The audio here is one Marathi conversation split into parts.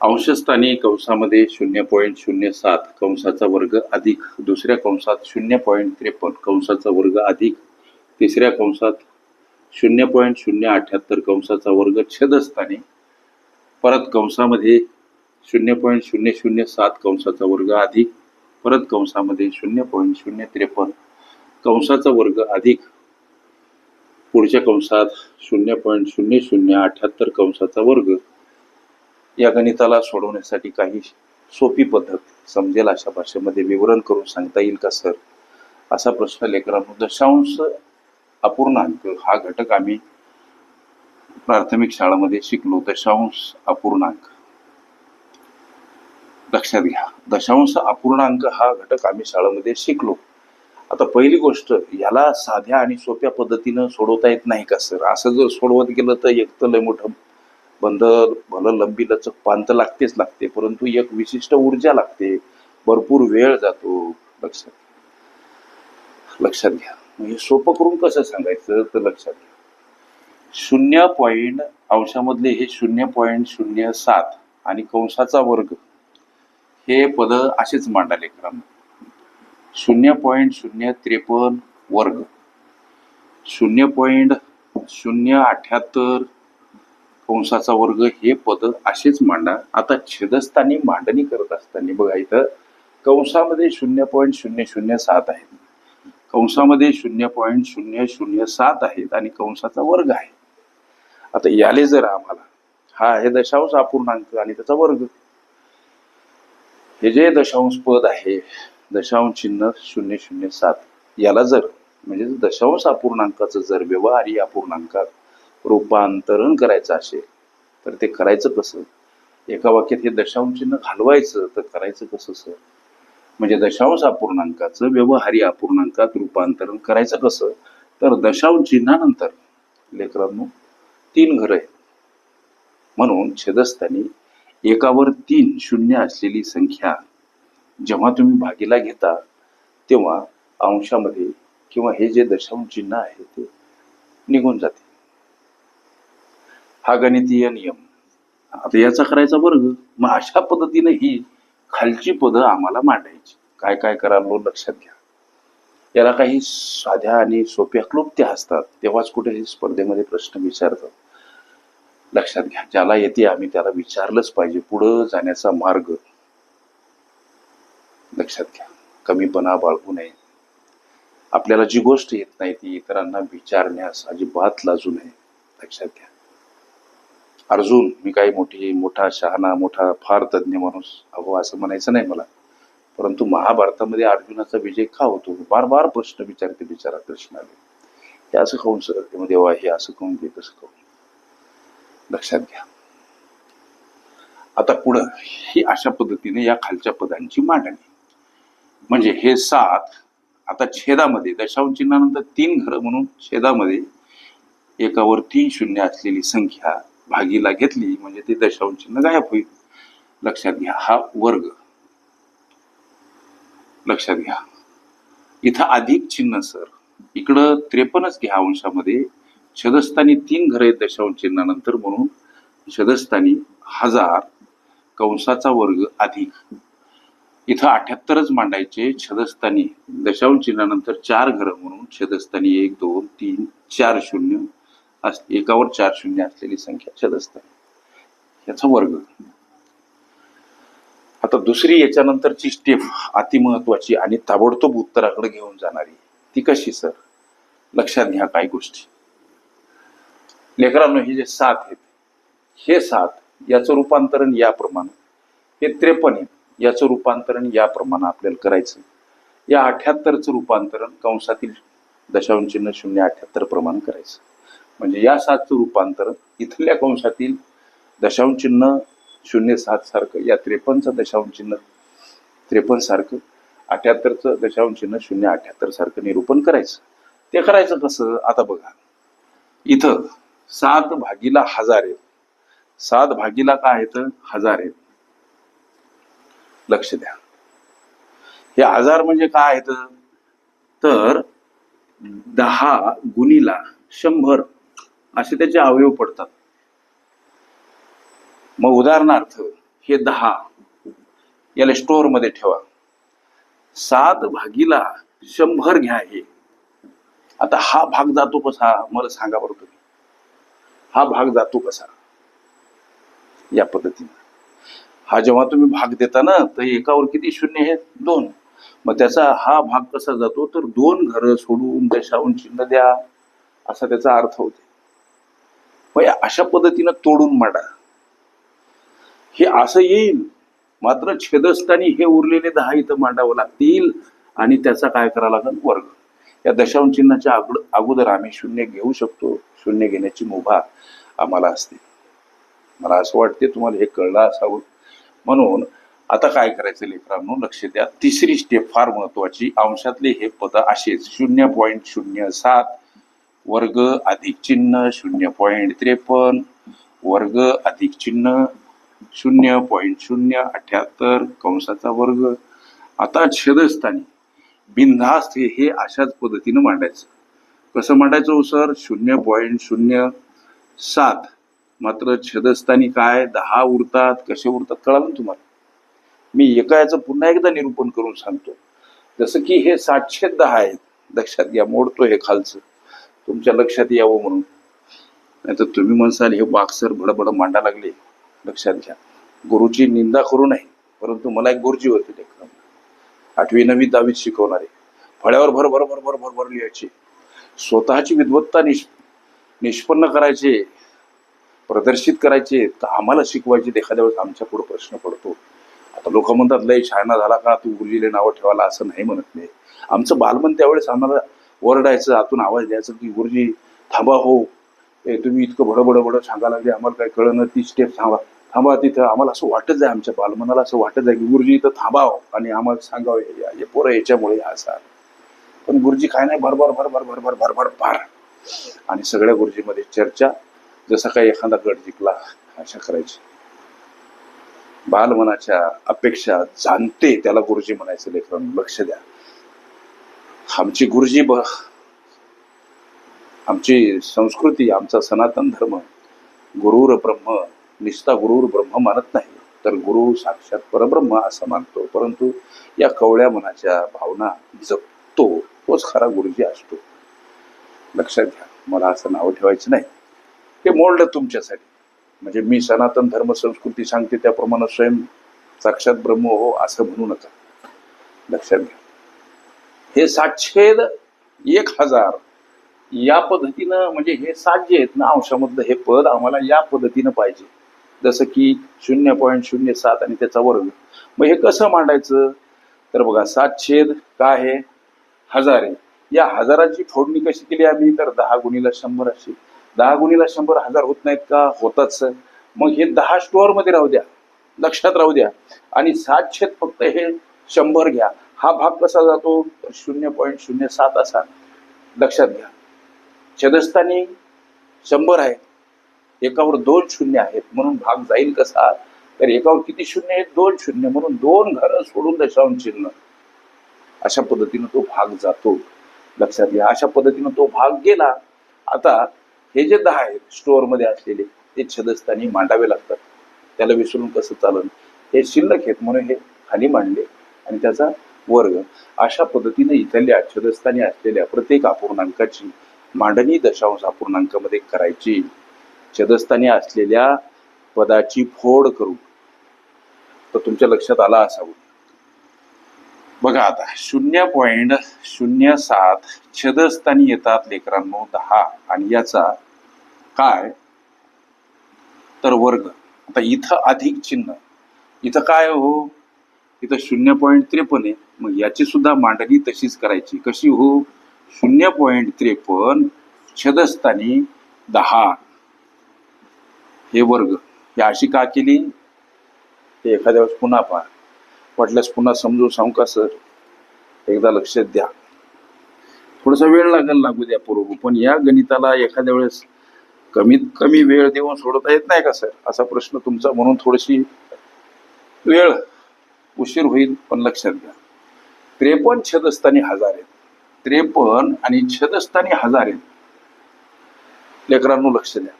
अंशस्थानी कंसामध्ये शून्य पॉईंट शून्य सात कंसाचा वर्ग अधिक दुसऱ्या कंसात शून्य पॉईंट त्रेपन्न कंसाचा वर्ग अधिक तिसऱ्या कंसात शून्य पॉईंट शून्य अठ्याहत्तर कंसाचा वर्ग छेदस्थानी परत कंसामध्ये शून्य पॉईंट शून्य शून्य सात कंसाचा वर्ग अधिक परत कंसामध्ये शून्य पॉईंट शून्य त्रेपन्न कंसाचा वर्ग अधिक पुढच्या कंसात शून्य पॉईंट शून्य शून्य अठ्याहत्तर कंसाचा वर्ग या गणिताला सोडवण्यासाठी काही सोपी पद्धत समजेल अशा भाषेमध्ये विवरण करून सांगता येईल का सर? असा प्रश्न लेकरांनो दशांश अपूर्णांक हा घटक आम्ही प्राथमिक शाळामध्ये शिकलो. दशांश अपूर्णांक लक्षात घ्या. दशांश अपूर्णांक हा घटक आम्ही शाळेमध्ये शिकलो. आता पहिली गोष्ट याला साध्या आणि सोप्या पद्धतीनं सोडवता येत नाही का सर? असं जर सोडवत गेलं तर एक तर लय मोठं बंद भलं लंबी लचक पांत लागतेच लागते परंतु एक विशिष्ट ऊर्जा लागते. भरपूर वेळ जातो. लक्षात लक्षात घ्या. हे सोपं करून कसं सांगायचं तर लक्षात घ्या. शून्य पॉईंट अंशामधले हे शून्य पॉईंट शून्य सात आणि कंसाचा वर्ग हे पद असेच मांडाले क्रम. शून्य पॉईंट शून्य त्रेपन्न वर्ग. शून्य पॉईंट शून्य अठ्याहत्तर कंसाचा वर्ग हे पद असेच मांडा आता छेदस्थानी मांडणी करत असताना बघा इथं कंसामध्ये शून्य पॉईंट शून्य शून्य सात आहेत. कंसामध्ये शून्य पॉईंट शून्य शून्य सात आहेत आणि कंसाचा वर्ग आहे. आता याले जर आम्हाला हा आहे दशांश अपूर्णांक आणि त्याचा वर्ग. हे जे दशांश पद आहे दशांश चिन्ह शून्य शून्य सात याला जर म्हणजे दशांश अपूर्णांकाचं जर व्यवहारी अपूर्णांकात रूपांतरण करायचं असेल तर ते करायचं कसं? एका वाक्यात हे दशांश चिन्ह घालवायचं तर करायचं कसं सर? म्हणजे दशांश अपूर्णांकाचं व्यवहारी अपूर्णांकात रूपांतरण करायचं कसं? तर दशांश चिन्हानंतर लेकरांनो तीन घरं आहेत. म्हणून छेदस्थानी एकावर तीन शून्य असलेली संख्या जेव्हा तुम्ही भागीला घेता तेव्हा अंशामध्ये किंवा हे जे दशांश चिन्ह आहे ते निघून जाते. हा गणितीय नियम. आता याचा करायचा वर्ग. मग अशा पद्धतीने ही खालची पदं आम्हाला मांडायची. काय काय करालो हो लक्षात घ्या. याला काही साध्या आणि सोप्या क्लुप्त्या असतात. तेव्हाच कुठे हे स्पर्धेमध्ये प्रश्न विचारतात. लक्षात घ्या. ज्याला येते आम्ही त्याला विचारलंच पाहिजे. पुढं जाण्याचा मार्ग. लक्षात घ्या. कमीपणा बाळगू नये. आपल्याला जी गोष्ट येत नाही ती इतरांना विचारण्यास अजिबात लाजू नये. लक्षात घ्या. अर्जुन मी काही मोठी मोठा शहाणा मोठा फार तज्ज्ञ माणूस. अहो असं म्हणायचं नाही मला. परंतु महाभारतामध्ये अर्जुनाचा विजय का होतो? बार बार प्रश्न विचारते बिचारा कृष्णाने हे असं खाऊन सर मग देवा हे असं खाऊन ते तसं खाऊन. लक्षात घ्या. आता पुढं ही अशा पद्धतीने या खालच्या पदांची मांडणी. म्हणजे हे सात आता छेदामध्ये दशांश चिन्हानंतर तीन घरं म्हणून छेदामध्ये एकावर तीन शून्य असलेली संख्या भागीला घेतली म्हणजे ते दशांश चिन्ह गायब होईल. लक्षात घ्या हा वर्ग. लक्षात घ्या. इथं अधिक चिन्ह सर. इकडं त्रेपन्नच घ्या अंशामध्ये छदस्थानी तीन घरे दशांश चिन्हानंतर म्हणून. छदस्थानी हजार कंसाचा वर्ग अधिक. इथं अठ्याहत्तरच मांडायचे छदस्थानी दशांश चिन्हानंतर चार घरं म्हणून छदस्थानी एक दोन तीन चार शून्य. अस एकावर चार शून्य असलेली संख्या छदस्त याचा वर्ग. आता दुसरी याच्यानंतरची स्टेप अतिमहत्वाची आणि ताबडतोब उत्तराकडे घेऊन जाणारी ती कशी सर लक्षात घ्या काही गोष्टी. लेकरांनो हे जे सात आहेत हे सात याचं रूपांतरण याप्रमाणे हे त्रेपन्न आहे याचं रूपांतरण याप्रमाणे आपल्याला करायचं. या अठ्याहत्तरचं रूपांतरण कंसातील दशांश चिन्ह शून्य अठ्याहत्तर प्रमाण करायचं. म्हणजे या सातचं रूपांतर इथल्या कंशातील दशांश चिन्ह शून्य सात सारखं या त्रेपन्नचं दशांश चिन्ह त्रेपन्न सारखं अठ्याहत्तरचं दशांश चिन्ह शून्य अठ्याहत्तर सारखं निरूपण करायचं. ते करायचं कसं? आता बघा. इथं सात भागीला हजार आहेत. सात भागीला काय आहेत? हजार आहेत. लक्ष द्या. हे हजार म्हणजे काय आहेत? तर दहा गुणीला शंभर. असे त्याचे अवयव पडतात. मग उदाहरणार्थ हे दहा याला स्टोअरमध्ये ठेवा. सात भागीला शंभर घ्या हे. आता हा भाग जातो कसा? मला सांगा बरं तुम्ही. हा भाग जातो कसा? या पद्धतीने. हा जेव्हा तुम्ही भाग देता ना तर एकावर किती शून्य आहेत? दोन. मग त्याचा हा भाग कसा जातो? तर दोन घरं सोडून दशावून चिन्ह द्या. असा त्याचा अर्थ होते. मग अशा पद्धतीनं तोडून मांडा. हे असं येईल. मात्र छेदस्थानी हे उरलेले दहा इथं मांडावं लागतील आणि त्याचा काय करावं लागेल? वर्ग. या दशांश चिन्हाच्या अगोदर आम्ही शून्य घेऊ शकतो. शून्य घेण्याची मुभा आम्हाला असते. मला असं वाटते तुम्हाला हे कळलं असावं. म्हणून आता काय करायचं लेकरांनो? लक्ष द्या. तिसरी स्टेप फार महत्वाची. अंशातले हे पद असेच. शून्य पॉईंट शून्य सात. वर्ग अधिक चिन्ह शून्य पॉईंट त्रेपन्न. वर्ग अधिक चिन्ह शून्य पॉईंट शून्य अठ्याहत्तर कंसाचा वर्ग. आता छेदस्थानी. बिनधास्त हे हे अशाच पद्धतीनं मांडायचं. कसं मांडायचं हो सर? शून्य पॉईंट शून्य सात. मात्र छेदस्थानी काय? दहा उरतात. कसे उरतात कळालं ना तुम्हाला? मी एका याचं पुन्हा एकदा निरूपण करून सांगतो. जसं की हे सातशे दहा आहेत. लक्षात घ्या मोडतो हे खालचं. तुमच्या लक्षात यावं म्हणून. नाहीतर तुम्ही म्हणसाल हे बाक्सर भडबड मांडा लागले. लक्षात घ्या. गुरुची निंदा करू नये परंतु मला एक गुरुजी होते लेकरं. आठवी नवी दहावीत शिकवणारे. फळ्यावर भर भर भर भर भर भर लिहायचे. स्वतःची विद्वत्ता निष निष्पन्न करायचे प्रदर्शित करायचे तर आम्हाला शिकवायचे एखाद्या वेळेस आमच्या पुढे प्रश्न पडतो. आता लोक म्हणतात लय छायना झाला का? तू गुरुजीले नावं ठेवायला असं नाही म्हणत. नाही. आमचं बालमन त्यावेळेस आम्हाला ओरडायचं आतून आवाज द्यायचं की गुरुजी थांबा हो. ए तुम्ही इतकं बडबड बड सांगायला लागले आम्हाला काय कळलं ती स्टेप थांबा. थांबा तिथं. आम्हाला असं वाटत आहे आमच्या बालमनाला असं वाटत आहे की गुरुजी इथं थांबाव हो आणि आम्हाला सांगावं हे पोरं याच्यामुळे असा पण गुरुजी काय नाही भरभर भरभर भरभर भरभर पार आणि सगळ्या गुरुजीमध्ये चर्चा जसं काही एखादा गट जिंकला अशा करायची. बालमनाच्या अपेक्षा जाणते त्याला गुरुजी म्हणायचं लेखन लक्ष द्या. आमची गुरुजी ब आमची संस्कृती आमचा सनातन धर्म गुरुर ब्रह्म निस्ता गुरुर ब्रह्म मानत नाही. तर गुरु साक्षात परब्रह्म असं मानतो. परंतु या कवळ्या मनाच्या भावना जपतो तोच खरा गुरुजी असतो. लक्षात घ्या मला असं नाव ठेवायचं नाही. ते मोल्ड तुमच्यासाठी. म्हणजे मी सनातन धर्म संस्कृती सांगते त्याप्रमाणे स्वयं साक्षात ब्रह्म हो असं म्हणू नका. लक्षात घ्या. हे सातशेद एक हजार या पद्धतीनं म्हणजे हे सात जे आहेत ना अंशामधलं हे पद आम्हाला या पद्धतीनं पाहिजे. जसं की शून्य पॉईंट शून्य सात आणि त्याचा वर्ग. मग हे कसं मांडायचं? तर बघा सात छेद काय आहे? हजार आहे. या हजाराची फोडणी कशी केली आम्ही? तर दहा गुणीला शंभर अशी. दहा गुणीला शंभर हजार होत नाहीत का? होतच. मग हे दहा स्टोअरमध्ये राहू द्या. लक्षात राहू द्या. आणि सात छेद फक्त हे शंभर घ्या. हा भाग कसा जातो? शून्य पॉईंट शून्य सात असा. लक्षात घ्या. छेदस्थानी शंभर आहेत. एकावर दोन शून्य आहेत म्हणून भाग जाईल कसा? तर एकावर किती शून्य आहेत? दोन शून्य. म्हणून दोन घरं सोडून दशावून चिन्ह अशा पद्धतीनं तो भाग जातो. लक्षात घ्या. अशा पद्धतीनं तो भाग गेला. आता हे जे दहा आहेत स्टोअरमध्ये असलेले ते छदस्थानी मांडावे लागतात. त्याला विसरून कसं चालन हे शिल्लक आहेत म्हणून हे खाली मांडले आणि त्याचा वर्ग अशा पद्धतीने इथल्या छदस्थानी असलेल्या प्रत्येक अपूर्णांकाची मांडणी दशांश अपूर्णांकामध्ये करायची. छदस्थानी असलेल्या पदाची फोड करू. तर तुमच्या लक्षात आला असावं. बघा आता शून्य पॉईंट शून्य सात छदस्थानी येतात लेकरांनो दहा. आणि याचा काय? तर वर्ग. आता इथं अधिक चिन्ह. इथं काय हो? तिथं शून्य पॉईंट त्रेपन्न आहे. मग याची सुद्धा मांडणी तशीच करायची. कशी हो? शून्य पॉईंट त्रेपन्न छदस्थानी दहा. हे वर्ग. हे अशी का केली? हे एखाद्या वेळेस पुन्हा पहा. वाटल्यास पुन्हा समजून सांगू का सर? एकदा लक्षात द्या. थोडासा वेळ लागेल लागू द्या पूर्व. पण या गणिताला एखाद्या वेळेस कमीत कमी वेळ देऊन सोडता येत नाही का सर? असा प्रश्न तुमचा म्हणून थोडीशी वेळ उशीर होईल पण लक्षात घ्या. त्रेपन्न छदस्थानी हजार आहेत. त्रेपन्न आणि छदस्थानी हजार आहेत. लेकरांनो लक्ष द्या.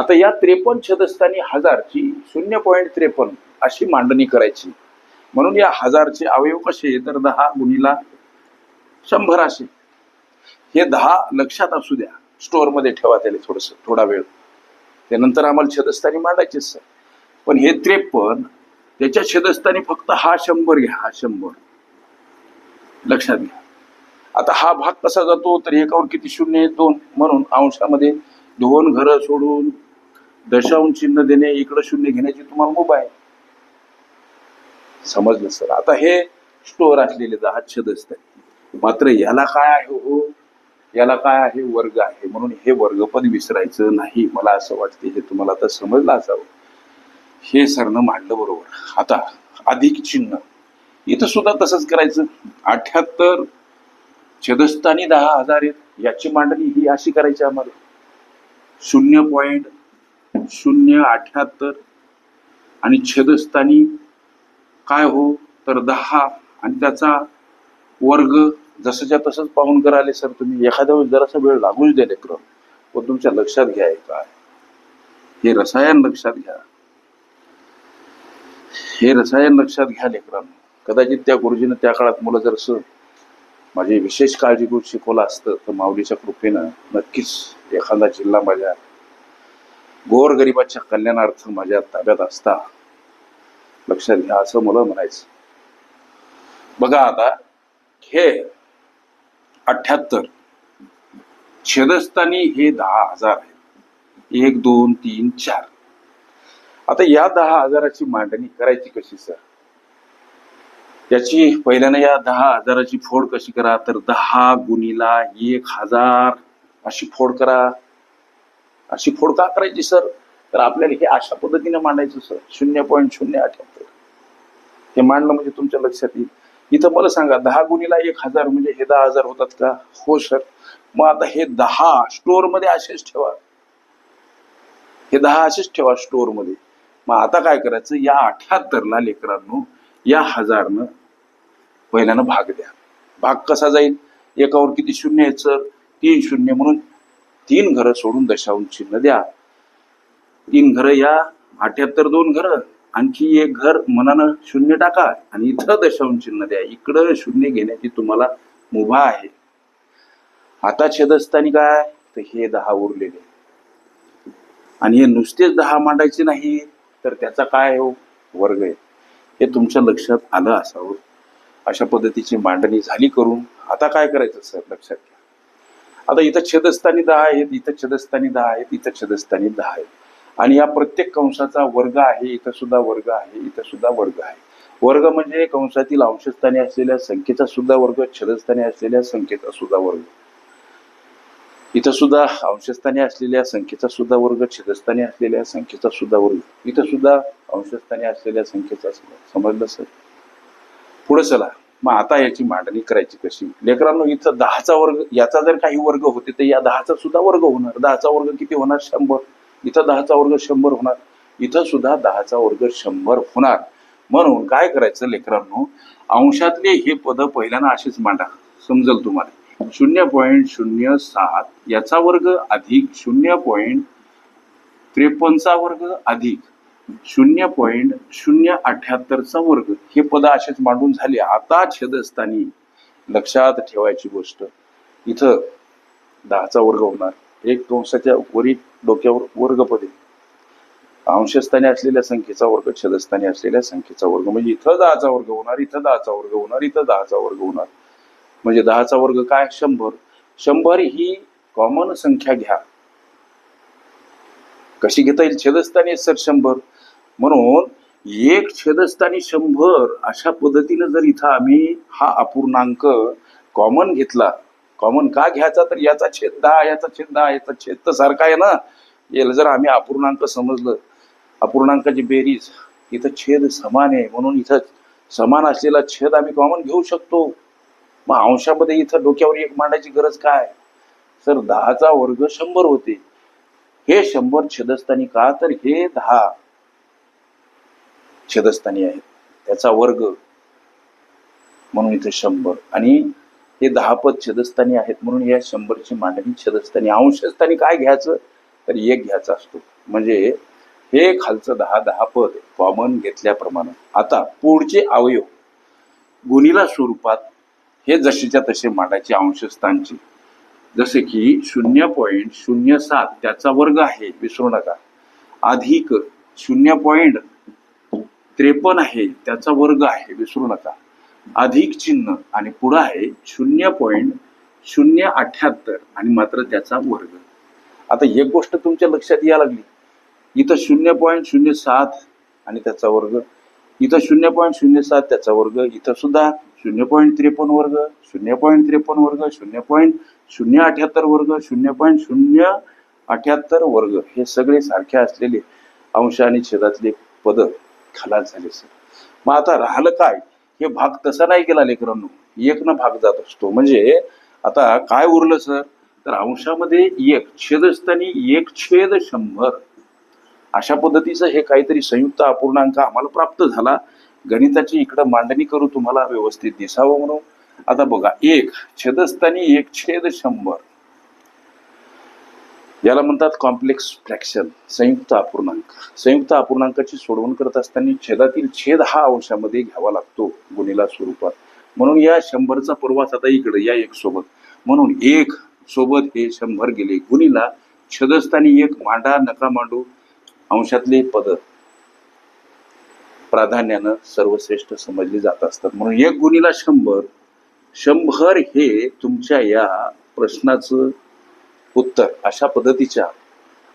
आता या त्रेपन्न छदस्थानी हजारची शून्य पॉईंट त्रेपन्न अशी मांडणी करायची. म्हणून या हजारचे अवयव कसे तर दहा गुणीला शंभर असे. हे दहा लक्षात असू द्या. स्टोअरमध्ये ठेवा त्याला थोडस थोडा वेळ. त्यानंतर आम्हाला छदस्थानी मांडायचे सर. पण हे त्रेपन्न त्याच्या छेदस्थानी फक्त हा शंभर घ्या हा शंभर. लक्षात घ्या. आता हा भाग कसा जातो? तर एकावर किती शून्य दोन. म्हणून अंशामध्ये दोन घरं सोडून दशांश चिन्ह देणे इकडं शून्य घेण्याची तुम्हाला मुभा आहे. समजलं सर? आता हे स्टोअर असलेले दहा छदस्थ आहे मात्र याला काय आहे हो? याला काय आहे? वर्ग आहे. म्हणून हे वर्गपद विसरायचं नाही. मला असं वाटते हे तुम्हाला आता समजलं असावं. हे सरनं मांडलं बरोबर. आता अधिक चिन्ह. इथं सुद्धा तसंच करायचं. अठ्याहत्तर छेदस्थानी दहा हजार आहेत. याची मांडणी ही अशी करायची आम्हाला. शून्य पॉईंट शून्य अठ्याहत्तर आणि छेदस्थानी काय हो? तर दहा. आणि त्याचा वर्ग जसंच्या तसंच पाहून कराले सर तुम्ही. एखाद्या वेळेस जरासा वेळ लागूच द्या लेकर पण तुमच्या लक्षात घ्या काय हे रसायन लक्षात घ्या. हे रसायन लक्षात घ्या लेकरांनो. कदाचित त्या गुरुजीनं त्या काळात मुलं जर असं माझी विशेष काळजीपूर्वक शिकवलं असतं तर माऊलीच्या कृपेनं नक्कीच एखादा जिल्हा माझ्या गोरगरिबाच्या कल्याणार्थ माझ्या ताब्यात असता. लक्षात घ्या असं मला म्हणायचं. बघा आता हे अठ्याहत्तर छेदस्थानी हे दहा हजार आहे एक दोन तीन चार. आता या दहा हजाराची मांडणी करायची कशी सर? याची पहिल्यानं या दहा हजाराची फोड कशी करा? तर दहा गुणीला एक हजार अशी फोड करा. अशी फोड का करायची सर? तर आपल्याला हे अशा पद्धतीने मांडायचं सर. शून्य पॉईंट शून्य अठ्याहत्तर. हे मांडलं म्हणजे तुमच्या लक्षात येईल. इथं मला सांगा दहा गुणीला एक हजार म्हणजे हे दहा हजार होतात का? हो सर. मग आता हे दहा स्टोअरमध्ये असेच ठेवा. हे दहा असेच ठेवा स्टोअरमध्ये मग आता काय करायचं? या अठ्याहत्तरला लेकरांनो या हजारनं पहिल्यानं भाग द्या. भाग कसा जाईल? एकावर किती शून्य आहेत सर? तीन शून्य म्हणून तीन घरं सोडून दशावून चिन्ह द्या. तीन घरं या अठ्याहत्तर दोन घरं. आणखी एक घर मनानं शून्य टाका आणि इथं दशावून चिन्ह द्या. इकडं शून्य घेण्याची तुम्हाला मुभा आहे. आता छेदस्थानी काय? तर हे दहा उरलेले. आणि हे नुसतेच दहा मांडायचे नाही तर त्याचा काय हो? वर्ग आहे. हे तुमच्या लक्षात आलं असावं. अशा पद्धतीची मांडणी झाली करून आता काय करायचं सर लक्षात घ्या. आता इथं छेदस्थानी दहा आहेत इथं छेदस्थानी दहा आहेत इथं छेदस्थानी दहा आहेत. आणि या प्रत्येक कंसाचा वर्ग आहे इथं सुद्धा वर्ग आहे इथं सुद्धा वर्ग आहे. वर्ग म्हणजे कंसातील अंशस्थानी असलेल्या संख्येचा सुद्धा वर्ग छेदस्थानी असलेल्या संख्येचा सुद्धा वर्ग. इथं सुद्धा अंशस्थानी असलेल्या संख्येचा सुद्धा वर्ग छेदस्थानी असलेल्या संख्येचा सुद्धा वर्ग. इथं सुद्धा अंशस्थानी असलेल्या संख्येचा समजलं सर? पुढे चला. मग आता याची मांडणी करायची कशी? लेकरांनो इथं दहाचा वर्ग याचा जर काही वर्ग होते तर या दहाचा सुद्धा वर्ग होणार. दहाचा वर्ग किती होणार? शंभर. इथं दहाचा वर्ग शंभर होणार. इथं सुद्धा दहाचा वर्ग शंभर होणार. म्हणून काय करायचं लेकरांनो? अंशातले हे पद पहिल्यांदा असेच मांडा. समजेल तुम्हाला? शून्य पॉईंट शून्य सात याचा वर्ग अधिक शून्य पॉईंट त्रेपन्नचा वर्ग अधिक शून्य पॉईंट शून्य अठ्याहत्तरचा वर्ग. हे पद असेच मांडून झाले. आता छेदस्थानी लक्षात ठेवायची गोष्ट. इथं दहाचा वर्ग होणार. एक कंसाच्या वरी डोक्यावर वर्ग पदे अंशस्थानी असलेल्या संख्येचा वर्ग छेदस्थानी असलेल्या संख्येचा वर्ग. म्हणजे इथं दहाचा वर्ग होणार इथं दहाचा वर्ग होणार इथं दहाचा वर्ग होणार. म्हणजे दहाचा वर्ग काय? शंभर. शंभर ही कॉमन संख्या घ्या. कशी घेता येईल? छेदस्थानी सर शंभर. म्हणून एक छेदस्थानी शंभर अशा पद्धतीनं जर इथं आम्ही हा अपूर्णांक कॉमन घेतला कॉमन का घ्यायचा? तर याचा छेद दहा याचा छेद दहा याचा छेद तर सारखा आहे ना? याला जर आम्ही अपूर्णांक समजलं अपूर्णांकाची बेरीज इथं छेद समान आहे. म्हणून इथं समान असलेला छेद आम्ही कॉमन घेऊ शकतो. मग अंशामध्ये इथं डोक्यावर एक मांडायची गरज काय? सर दहाचा वर्ग शंभर होते. हे शंभर छेदस्थानी का? तर हे दहा छेदस्थानी आहेत. त्याचा वर्ग म्हणून इथे शंभर. आणि हे दहा पद छेदस्थानी आहेत म्हणून या शंभरची मांडणी छेदस्थानी. अंशस्थानी काय घ्यायचं? तर एक घ्यायचा असतो. म्हणजे हे खालचं दहा दहा पद कॉमन घेतल्याप्रमाणे. आता पुढचे अवयव. गुणिला स्वरूपात हे जशीच्या तसे मांडायचे अंशस्थानचे. जसे की शून्य पॉईंट शून्य सात त्याचा वर्ग आहे विसरू नका. अधिक शून्य पॉईंट त्रेपन्न आहे त्याचा वर्ग आहे विसरू नका. अधिक चिन्ह आणि पुढं आहे शून्य पॉईंट शून्य अठ्याहत्तर आणि मात्र त्याचा वर्ग. आता एक गोष्ट तुमच्या लक्षात या लागली. इथं शून्य पॉईंट शून्य सात आणि त्याचा वर्ग. इथं शून्य पॉईंट शून्य सात त्याचा वर्ग. इथं सुद्धा शून्य पॉईंट त्रेपन्न वर्ग शून्य पॉईंट त्रेपन्न वर्ग शून्य पॉईंट शून्य अठ्याहत्तर वर्ग शून्य पॉईंट शून्य अठ्याहत्तर वर्ग. हे सगळे सारखे असलेले अंश आणि छेदातले पद खालाल झाले सर. मग आता राहिलं काय? हे भाग तसा नाही केला लेकरांनो. एक न भाग जात असतो. म्हणजे आता काय उरलं सर? तर अंशामध्ये एक छेदस्थानी एक छेद शंभर. अशा पद्धतीचं हे काहीतरी संयुक्त अपूर्णांक आम्हाला प्राप्त झाला. गणिताची इकडं मांडणी करू तुम्हाला व्यवस्थित दिसावं म्हणून. आता बघा एक छेदस्थानी एक छेद शंभर. याला म्हणतात कॉम्प्लेक्स फ्रॅक्शन संयुक्त अपूर्णांक. संयुक्त अपूर्णांकाची सोडवण करत असताना छेदातील छेद हा अंशामध्ये घ्यावा लागतो गुणीला स्वरूपात. म्हणून या शंभरचा प्रवास आता इकडे या एक सोबत. म्हणून एक सोबत हे शंभर गेले गुणीला छेदस्थानी एक मांडा नका मांडू अंशातले पद. प्राधान्यानं सर्वश्रेष्ठ समजले जात असतात. म्हणून एक गुणीला शंभर शंभर हे तुमच्या या प्रश्नाचं उत्तर. अशा पद्धतीच्या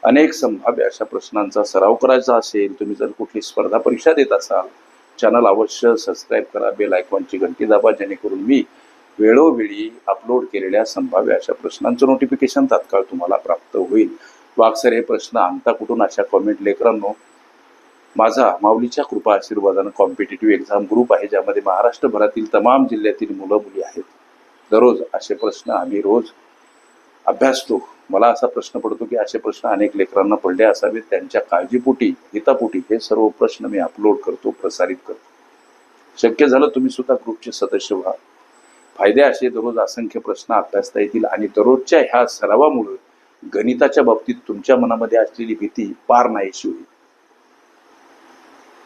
अनेक संभाव्य अशा प्रश्नांचा सराव करायचा असेल तुम्ही जर कुठली स्पर्धा परीक्षा देत असाल चॅनल अवश्य सबस्क्राईब करा बेल आयकॉनची घंटी दाबा जेणेकरून मी वेळोवेळी अपलोड केलेल्या संभाव्य अशा प्रश्नांचं नोटिफिकेशन तात्काळ तुम्हाला प्राप्त होईल. वाक्सर हे प्रश्न आणता कुठून? अशा कॉमेंट लेकरांनो माझा माऊलीच्या कृपा आशीर्वादानं कॉम्पिटेटिव्ह एक्झाम ग्रुप आहे ज्यामध्ये महाराष्ट्रभरातील तमाम जिल्ह्यातील मुलं मुली आहेत. दररोज असे प्रश्न आम्ही रोज अभ्यासतो. मला असा प्रश्न पडतो की असे प्रश्न अनेक लेकरांना पडले असावेत. त्यांच्या काळजीपोटी हितापोटी हे सर्व प्रश्न मी अपलोड करतो प्रसारित करतो. शक्य झालं तुम्ही सुद्धा ग्रुपचे सदस्य व्हा. फायदे असे दररोज असंख्य प्रश्न अभ्यासता येतील आणि दररोजच्या ह्या सरावामुळे गणिताच्या बाबतीत तुमच्या मनामध्ये असलेली भीती पार नाहीशी होईल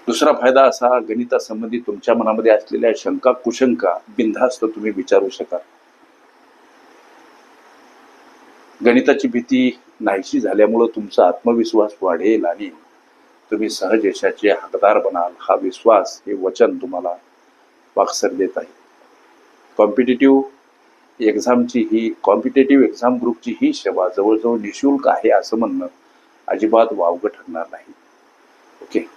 दुसरा फायदा असा गणितासंबंधी तुमच्या मनामध्ये असलेल्या शंका कुशंका बिनधास्त तुम्ही विचारू शकाल. गणिताची भीती नाहीशी झाल्यामुळं तुमचा आत्मविश्वास वाढेल आणि तुम्ही सहज यशाचे हकदार बनाल. हा विश्वास हे वचन तुम्हाला वाक्सर देत आहे. कॉम्पिटेटिव्ह एक्झामची ही कॉम्पिटेटिव्ह एक्झाम ग्रुपची ही सेवा जवळजवळ निशुल्क आहे असं म्हणणं अजिबात वावगं ठरणार नाही. ओके?